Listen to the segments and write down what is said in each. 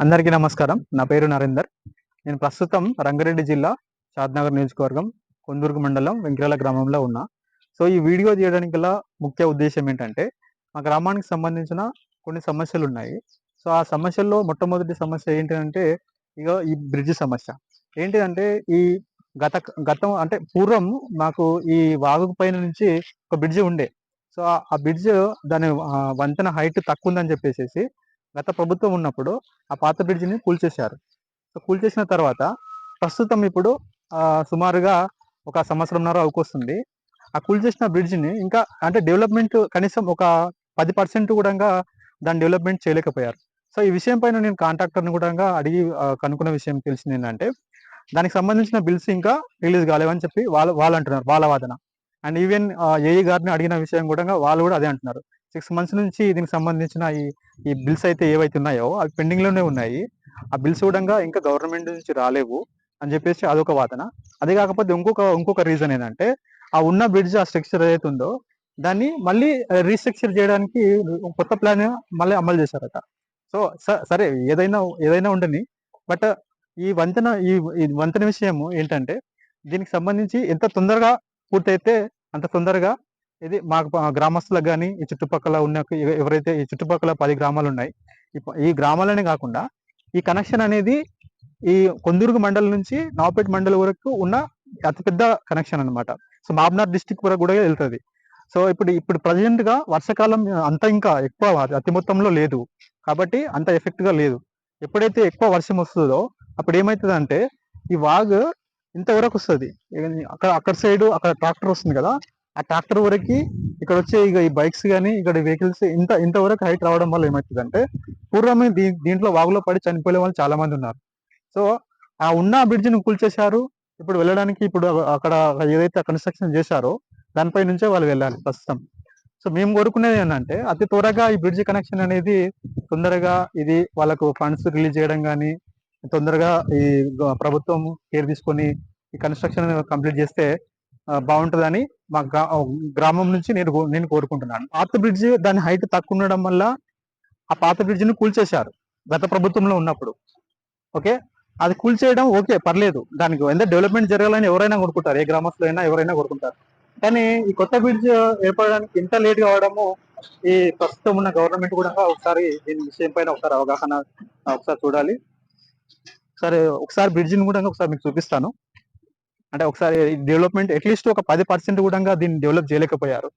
అందరికీ నమస్కారం. నా పేరు నరేందర్. నేను ప్రస్తుతం రంగారెడ్డి జిల్లా షాద్నగర్ నియోజకవర్గం కొందూరుగు మండలం వెంకరాల గ్రామంలో ఉన్నా. సో ఈ వీడియో తీయడానికి గల ముఖ్య ఉద్దేశం ఏంటంటే మా గ్రామానికి సంబంధించిన కొన్ని సమస్యలు ఉన్నాయి. సో ఆ సమస్యల్లో మొట్టమొదటి సమస్య ఏంటంటే ఇక ఈ బ్రిడ్జ్ సమస్య. ఏంటిదంటే ఈ గత గతం అంటే పూర్వం మాకు ఈ వాగు పైన నుంచి ఒక బ్రిడ్జ్ ఉండే. సో ఆ- బ్రిడ్జ్ దాని వంతెన హైట్ తక్కువ ఉందని చెప్పేసి గత ప్రభుత్వం ఉన్నప్పుడు ఆ పాత బ్రిడ్జిని కూల్చేశారు. సో కూల్చేసిన తర్వాత ప్రస్తుతం ఇప్పుడు సుమారుగా ఒక సంవత్సరంన్నర అవుకొస్తుంది. ఆ కూల్చేసిన బ్రిడ్జిని ఇంకా అంటే డెవలప్మెంట్ కనీసం ఒక పది పర్సెంట్ కూడా దాని డెవలప్మెంట్ చేయలేకపోయారు. సో ఈ విషయం పైన నేను కాంట్రాక్టర్ని కూడా అడిగి కనుక్కున్న విషయం తెలిసింది ఏంటంటే దానికి సంబంధించిన బిల్స్ ఇంకా రిలీజ్ కాలేవని చెప్పి వాళ్ళు వాళ్ళు అంటున్నారు వాళ్ళ వాదన. అండ్ ఈవెన్ ఏఈ గారిని అడిగిన విషయం కూడా వాళ్ళు కూడా అదే అంటున్నారు. సిక్స్ మంత్స్ నుంచి దీనికి సంబంధించిన ఈ ఈ బిల్స్ అయితే ఏవైతే ఉన్నాయో అవి పెండింగ్లోనే ఉన్నాయి. ఆ బిల్స్ కూడా ఇంకా గవర్నమెంట్ నుంచి రాలేవు అని చెప్పేసి అదొక వాదన. అదే కాకపోతే ఇంకొక ఇంకొక రీజన్ ఏంటంటే ఆ ఉన్న బ్రిడ్జ్ ఆ స్ట్రక్చర్ ఏదైతే ఉందో దాన్ని మళ్ళీ రీస్ట్రక్చర్ చేయడానికి కొత్త ప్లాన్ మళ్ళీ అమలు చేశారట. సో స- సరే ఏదైనా ఏదైనా ఉండని బట్ ఈ వంతెన ఈ ఈ వంతెన విషయం ఏంటంటే దీనికి సంబంధించి ఎంత తొందరగా పూర్తయితే అంత తొందరగా ఇది మాకు గ్రామస్తులకు కానీ ఈ చుట్టుపక్కల ఉన్న ఎవరైతే ఈ చుట్టుపక్కల పది గ్రామాలు ఉన్నాయి ఈ గ్రామాలనే కాకుండా ఈ కనెక్షన్ అనేది ఈ కొందుర్గు మండలం నుంచి నావపేట మండలం వరకు ఉన్న అతిపెద్ద కనెక్షన్ అన్నమాట. సో మాబ్నార్ డిస్టిక్ వరకు కూడా వెళ్తుంది. సో ఇప్పుడు ఇప్పుడు ప్రజెంట్గా వర్షాకాలం అంత ఇంకా ఎక్కువ అతి మొత్తంలో లేదు. కాబట్టి అంత ఎఫెక్ట్గా లేదు. ఎప్పుడైతే ఎక్కువ వర్షం వస్తుందో అప్పుడు ఏమవుతుందంటే ఈ వాగ్ ఇంతవరకు వస్తుంది. అక్కడ అక్కడ సైడ్ అక్కడ ట్రాక్టర్ వస్తుంది కదా ఆ ట్రాక్టర్ వరకు ఇక్కడ వచ్చే ఇక ఈ బైక్స్ కానీ ఇక్కడ వెహికల్స్ ఇంత ఇంతవరకు హైట్ రావడం వల్ల ఏమవుతుంది అంటే పూర్వమే దీ దీంట్లో వాగులో పడి చనిపోయే వాళ్ళు చాలా మంది ఉన్నారు. సో ఆ ఉన్న బ్రిడ్జ్ని కూల్చేశారు. ఇప్పుడు వెళ్ళడానికి ఇప్పుడు అక్కడ ఏదైతే కన్స్ట్రక్షన్ చేశారో దానిపై నుంచే వాళ్ళు వెళ్ళాలి ప్రస్తుతం. సో మేము కోరుకునేది ఏంటంటే అతి త్వరగా ఈ బ్రిడ్జ్ కనెక్షన్ అనేది తొందరగా ఇది వాళ్ళకు ఫండ్స్ రిలీజ్ చేయడం కానీ తొందరగా ఈ ప్రభుత్వం కేర్ తీసుకొని ఈ కన్స్ట్రక్షన్ కంప్లీట్ చేస్తే బాగుంటుందని మా గ్రామం నుంచి నేను కో- నేను కోరుకుంటున్నాను. పాత బ్రిడ్జ్ దాని హైట్ తక్కువ ఉండడం వల్ల ఆ పాత బ్రిడ్జ్ని కూల్చేశారు గత ప్రభుత్వంలో ఉన్నప్పుడు. ఓకే? అది కూల్చేయడం ఓకే పర్లేదు. దానికి ఎంత డెవలప్మెంట్ జరగాలని ఎవరైనా కొనుక్కుంటారు ఏ గ్రామస్తులు అయినా ఎవరైనా కొనుక్కుంటారు కానీ ఈ కొత్త బ్రిడ్జ్ ఏర్పడడానికి ఇంత లేట్ కావడము ఈ ప్రస్తుతం ఉన్న గవర్నమెంట్ కూడా ఒకసారి దీని విషయం పైన ఒకసారి అవగాహన ఒకసారి చూడాలి. సరే ఒకసారి బ్రిడ్జిని కూడా ఒకసారి మీకు చూపిస్తాను. అంటే ఒకసారి డెవలప్మెంట్ అట్లీస్ట్ ఒక పది పర్సెంట్ కూడా దీన్ని డెవలప్ చేయలేకపోయారు.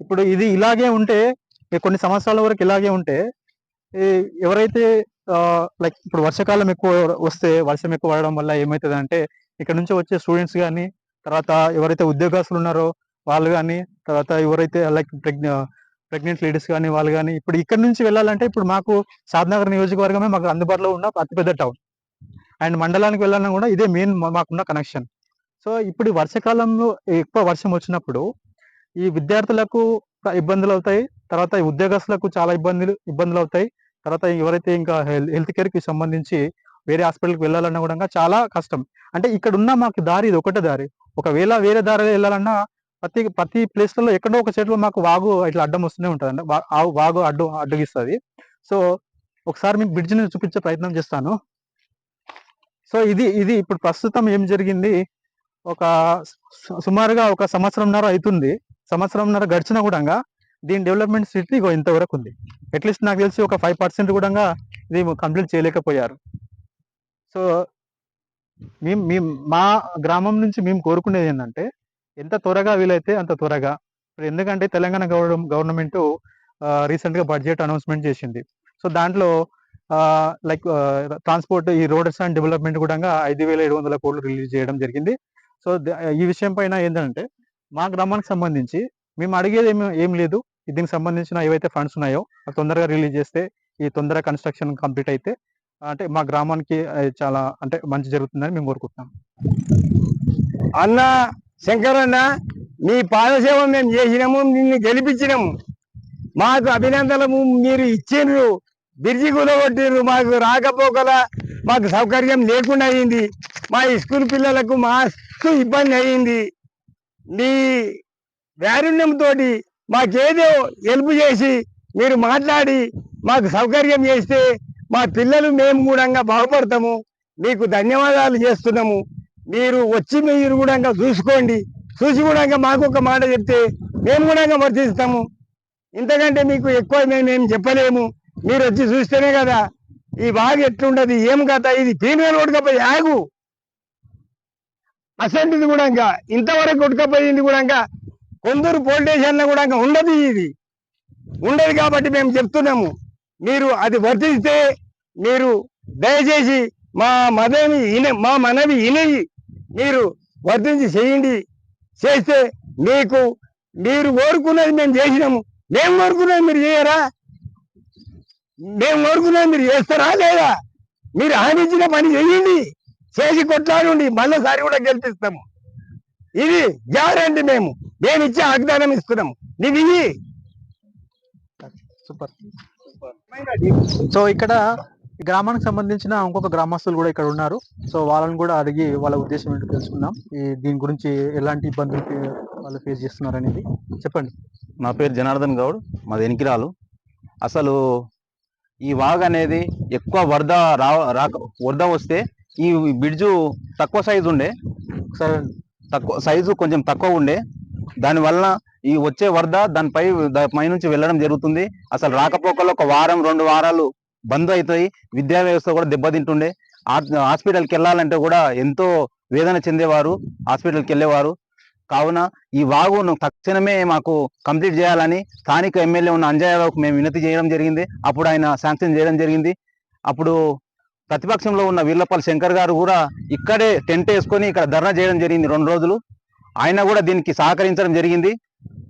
ఇప్పుడు ఇది ఇలాగే ఉంటే కొన్ని సంవత్సరాల వరకు ఇలాగే ఉంటే ఎవరైతే లైక్ ఇప్పుడు వర్షాకాలం ఎక్కువ వస్తే వర్షం ఎక్కువ పడడం వల్ల ఏమవుతుంది అంటే ఇక్కడ నుంచి వచ్చే స్టూడెంట్స్ కానీ తర్వాత ఎవరైతే ఉద్యోగస్తులు ఉన్నారో వాళ్ళు కానీ తర్వాత ఎవరైతే లైక్ ప్రెగ్నెంట్ లేడీస్ కానీ వాళ్ళు కానీ ఇప్పుడు ఇక్కడ నుంచి వెళ్ళాలంటే ఇప్పుడు మాకు సాద్నగర్ నియోజకవర్గమే మాకు అందుబాటులో ఉన్న అతిపెద్ద టౌన్ అండ్ మండలానికి వెళ్ళాలన్నా కూడా ఇదే మెయిన్ మాకున్న కనెక్షన్ సో ఇప్పుడు వర్షాకాలంలో ఎక్కువ వర్షం వచ్చినప్పుడు ఈ విద్యార్థులకు ఇబ్బందులు అవుతాయి. తర్వాత ఈ ఉద్యోగస్తులకు చాలా ఇబ్బందులు ఇబ్బందులు అవుతాయి. తర్వాత ఎవరైతే ఇంకా హెల్త్ కేర్కి సంబంధించి వేరే హాస్పిటల్కి వెళ్ళాలన్నా కూడా చాలా కష్టం. అంటే ఇక్కడ ఉన్న మాకు దారి ఇది ఒకటే దారి. ఒకవేళ వేరే దారిలో వెళ్ళాలన్నా ప్రతి ప్రతి ప్లేస్లలో ఎక్కడో ఒక చెట్లు మాకు వాగు ఇట్లా అడ్డం వస్తూనే ఉంటుంది అంటే వాగు అడ్డు అడ్డగిస్తుంది. సో ఒకసారి మీకు బ్రిడ్జ్ని చూపించే ప్రయత్నం చేస్తాను. సో ఇది ఇది ఇప్పుడు ప్రస్తుతం ఏం జరిగింది? ఒక సు- సుమారుగా ఒక సంవత్సరంన్నర అవుతుంది సంవత్సరంన్నర గడిచినా కూడా దీని డెవలప్మెంట్ స్థితి ఇగో ఇంతవరకు ఉంది. అట్లీస్ట్ నాకు తెలిసి ఒక ఫైవ్ పర్సెంట్ కూడా ఇది కంప్లీట్ చేయలేకపోయారు. సో మేము మేము మా గ్రామం నుంచి మేము కోరుకునేది ఏంటంటే ఎంత త్వరగా వీలైతే అంత త్వరగా. ఇప్పుడు ఎందుకంటే తెలంగాణ గవర్న గవర్నమెంట్ రీసెంట్గా బడ్జెట్ అనౌన్స్మెంట్ చేసింది. సో దాంట్లో లైక్ ట్రాన్స్పోర్ట్ ఈ రోడ్స్ అండ్ డెవలప్మెంట్ కూడా ఐదు వేల ఏడు వందల కోట్లు రిలీజ్ చేయడం జరిగింది. సో ఈ విషయం పైన ఏంటంటే మా గ్రామానికి సంబంధించి మేము అడిగేది ఏమి ఏం లేదు. దీనికి సంబంధించిన ఏవైతే ఫండ్స్ ఉన్నాయో అవి తొందరగా రిలీజ్ చేస్తే ఈ తొందరగా కన్స్ట్రక్షన్ కంప్లీట్ అయితే అంటే మా గ్రామానికి చాలా అంటే మంచి జరుగుతుందని మేము కోరుకుంటున్నాం. అన్న శంకరన్న మీ పాదసేవ మేము చేసినాము నిన్ను గెలిపించినాము. మాకు అభినందనము మీరు ఇచ్చిండ్రు. బిర్జి కుదగొట్టిండ్రు మాకు రాకపోకల మాకు సౌకర్యం లేకుండా అయింది. మా స్కూల్ పిల్లలకు మస్తు ఇబ్బంది అయింది. మీ వారుణ్యంతో మాకేదో హెల్ప్ చేసి మీరు మాట్లాడి మాకు సౌకర్యం చేస్తే మా పిల్లలు మేము కూడా బాగుపడతాము. మీకు ధన్యవాదాలు చేస్తున్నాము. మీరు వచ్చి మీరు కూడా చూసుకోండి. చూసి కూడా మాకు ఒక మాట చెప్తే మేము కూడా వర్తిస్తాము. ఇంతకంటే మీకు ఎక్కువ మేము చెప్పలేము. మీరు వచ్చి చూస్తేనే కదా ఈ బాగా ఎట్లుండదు ఏం కథ ఇది ఫీమేల్ కొట్టుకపోయి ఆగు. అసంటిది కూడా ఇంకా ఇంతవరకు కొట్టుకపోయింది కూడా ఇంకా కొందరు పోలీస్ కూడా ఇంకా ఉండదు ఇది. ఉండదు కాబట్టి మేము చెప్తున్నాము మీరు అది వర్తిస్తే మీరు దయచేసి మా మదవి మా మనవి ఇనవి మీరు వర్తించి చేయండి. చేస్తే మీకు మీరు కోరుకున్నది మేము చేసినాము. మేము కోరుకున్నది మీరు చేయరా? మేము కోరుకున్నది మీరు చేస్తారా లేదా? మీరు ఇచ్చిన పని చేయండి. చేసి కొట్లాడండి. మళ్ళీసారి కూడా గెలిపిస్తాము. ఇది గ్యారంటీ మేము. మేము ఇచ్చే వాగ్దానం ఇస్తున్నాము. నీవు సూపర్. సో ఇక్కడ ఈ గ్రామానికి సంబంధించిన ఇంకొక గ్రామస్తులు కూడా ఇక్కడ ఉన్నారు. సో వాళ్ళని కూడా అడిగి వాళ్ళ ఉద్దేశం ఏంటో తెలుసుకుందాం. ఈ దీని గురించి ఎలాంటి ఇబ్బందులు వాళ్ళు ఫేస్ చేస్తున్నారు అనేది చెప్పండి. నా పేరు జనార్దన్ గౌడ్. మాది ఎనికిరాలు. అసలు ఈ వాగ్ అనేది ఎక్కువ వరద రా రాక వరద వస్తే ఈ బ్రిడ్జు తక్కువ సైజు ఉండే. సరే తక్కువ సైజు కొంచెం తక్కువ ఉండే. దానివల్ల ఈ వచ్చే వరద దానిపై పై నుంచి వెళ్ళడం జరుగుతుంది. అసలు రాకపోకలు ఒక వారం రెండు వారాలు బంద్ అవుతాయి. విద్యా వ్యవస్థ కూడా దెబ్బతింటుండే. హాస్పిటల్కి వెళ్ళాలంటే కూడా ఎంతో వేదన చెందేవారు. హాస్పిటల్కి వెళ్ళేవారు. కావున ఈ వాగును తక్షణమే మాకు కంప్లీట్ చేయాలని స్థానిక ఎమ్మెల్యే ఉన్న అంజయ్యరావుకు మేము వినతి చేయడం జరిగింది. అప్పుడు ఆయన శాంక్షన్ చేయడం జరిగింది. అప్పుడు ప్రతిపక్షంలో ఉన్న వీర్లపల్లి శంకర్ గారు కూడా ఇక్కడే టెంట్ వేసుకొని ఇక్కడ ధర్నా చేయడం జరిగింది రెండు రోజులు. ఆయన కూడా దీనికి సహకరించడం జరిగింది.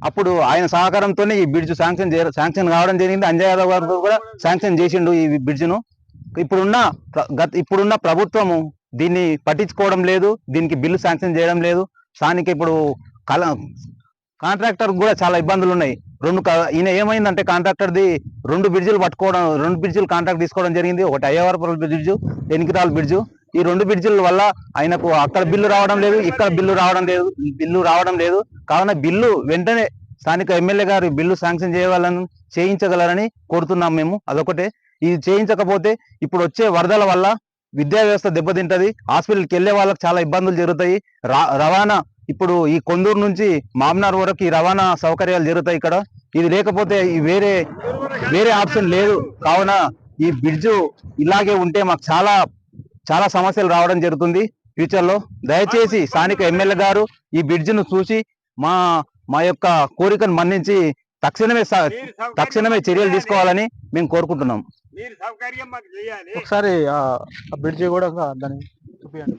అప్పుడు ఆయన సహకారంతోనే ఈ బ్రిడ్జ్ శాంక్షన్ శాంక్షన్ కావడం జరిగింది. అంజయ్ యాదవ్ గారు కూడా శాంక్షన్ చేసిండు ఈ బ్రిడ్జ్ను. ఇప్పుడున్న గత ఇప్పుడున్న ప్రభుత్వము దీన్ని పట్టించుకోవడం లేదు. దీనికి బిల్లు శాంక్షన్ చేయడం లేదు. స్థానిక ఇప్పుడు కల కాంట్రాక్టర్ కూడా చాలా ఇబ్బందులు ఉన్నాయి రెండు ఈయన ఏమైందంటే కాంట్రాక్టర్ది రెండు బ్రిడ్జిలు పట్టుకోవడం రెండు బ్రిడ్జిలు కాంట్రాక్ట్ తీసుకోవడం జరిగింది. ఒకటి అయ్యవరపురం బ్రిడ్జ్ ఎనికిరాల బ్రిడ్జ్. ఈ రెండు బ్రిడ్జిల వల్ల ఆయనకు అక్కడ బిల్లు రావడం లేదు ఇక్కడ బిల్లు రావడం లేదు బిల్లు రావడం లేదు. కావున బిల్లు వెంటనే స్థానిక ఎమ్మెల్యే గారు బిల్లు శాంక్షన్ చేయగలని చేయించగలరని కోరుతున్నాం మేము. అదొకటే. ఇది చేయించకపోతే ఇప్పుడు వచ్చే వరదల వల్ల విద్యా వ్యవస్థ దెబ్బతింటది. హాస్పిటల్కి వెళ్ళే వాళ్ళకి చాలా ఇబ్బందులు జరుగుతాయి. రా- రవాణా ఇప్పుడు ఈ కొందూరు నుంచి మామ్నార్ వరకు ఈ రవాణా సౌకర్యాలు జరుగుతాయి ఇక్కడ. ఇది లేకపోతే వేరే వేరే ఆప్షన్ లేదు. కావున ఈ బ్రిడ్జ్ ఇలాగే ఉంటే మాకు చాలా చాలా సమస్యలు రావడం జరుగుతుంది. ఫ్యూచర్లో దయచేసి స్థానిక ఎమ్మెల్యే గారు ఈ బ్రిడ్జ్ను చూసి మా మా యొక్క కోరికను మన్నించి తక్షణమే తక్షణమే చర్యలు తీసుకోవాలని మేము కోరుకుంటున్నాం. ఒకసారి బ్రిడ్జి కూడా దాన్ని చూపించండి